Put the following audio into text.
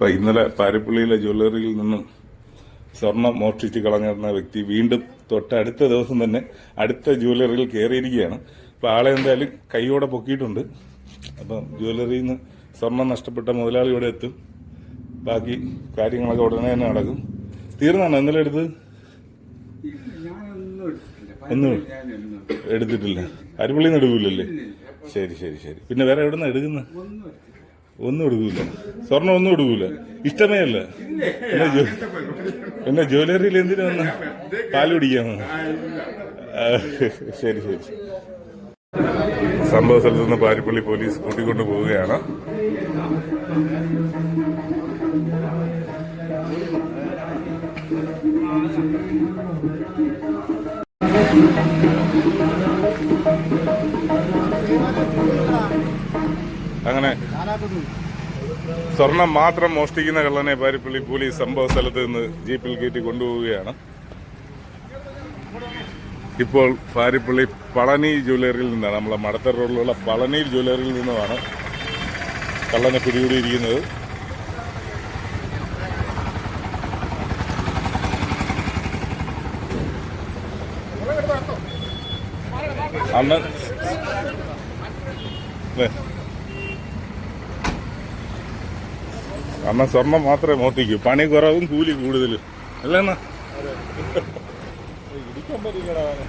അപ്പൊ ഇന്നലെ പാരിപ്പള്ളിയിലെ ജ്വല്ലറിയിൽ നിന്നും സ്വർണം മോഷ്ടിച്ച് കളഞ്ഞിരുന്ന വ്യക്തി വീണ്ടും തൊട്ടടുത്ത ദിവസം തന്നെ അടുത്ത ജ്വല്ലറിയിൽ കയറിയിരിക്കുകയാണ്. അപ്പൊ ആളെ എന്തായാലും കൈയോടെ പൊക്കിയിട്ടുണ്ട്. അപ്പം ജ്വല്ലറിയിൽ നിന്ന് സ്വർണം നഷ്ടപ്പെട്ട മുതലാളി ഇവിടെ എത്തും. ബാക്കി കാര്യങ്ങളൊക്കെ ഉടനെ തന്നെ നടക്കും. തീർന്നാണോ ഇന്നലെ ഞാനൊന്നും ഒന്നും എടുത്തിട്ടില്ല. അരിപ്പള്ളിയിൽ നിന്ന് എടുക്കൂലല്ലേ? ശരി ശരി ശരി. പിന്നെ വേറെ എവിടെ നിന്ന് എടുക്കുന്നത്? ഒന്നും എടുക്കൂല. സ്വർണം ഒന്നും എടുക്കൂല. ഇഷ്ടമേ അല്ല. പിന്നെ ജ്വല്ലറിയിൽ എന്തിനു വന്ന പാൽ കുടിക്കാമോ ശരി ശരി. സംഭവ സ്ഥലത്ത് നിന്ന് പാരിപ്പള്ളി പോലീസ് കൂട്ടിക്കൊണ്ടു പോവുകയാണ്. അങ്ങനെ സ്വർണം മാത്രം മോഷ്ടിക്കുന്ന കള്ളനെ പാരിപ്പള്ളി പോലീസ് സംഭവ സ്ഥലത്ത് നിന്ന് ജീപ്പിൽ കയറ്റി കൊണ്ടുപോവുകയാണ്. ഇപ്പോൾ പാരിപ്പള്ളി പളനി ജ്വല്ലറിയിൽ നിന്നാണ് നമ്മളെ മടത്തർ റോഡിലുള്ള പളനി ജ്വല്ലറിയിൽ നിന്നുമാണ് കള്ളനെ പിടികൂടിയിരിക്കുന്നത്. അന്ന് അന്ന് സ്വർണം മാത്രമേ മോട്ടിക്കൂ പണി കുറവും കൂലി കൂടുതലും. അല്ലെന്നാ ഇടിക്കാൻ പറ്റില്ലടാ അവനെ.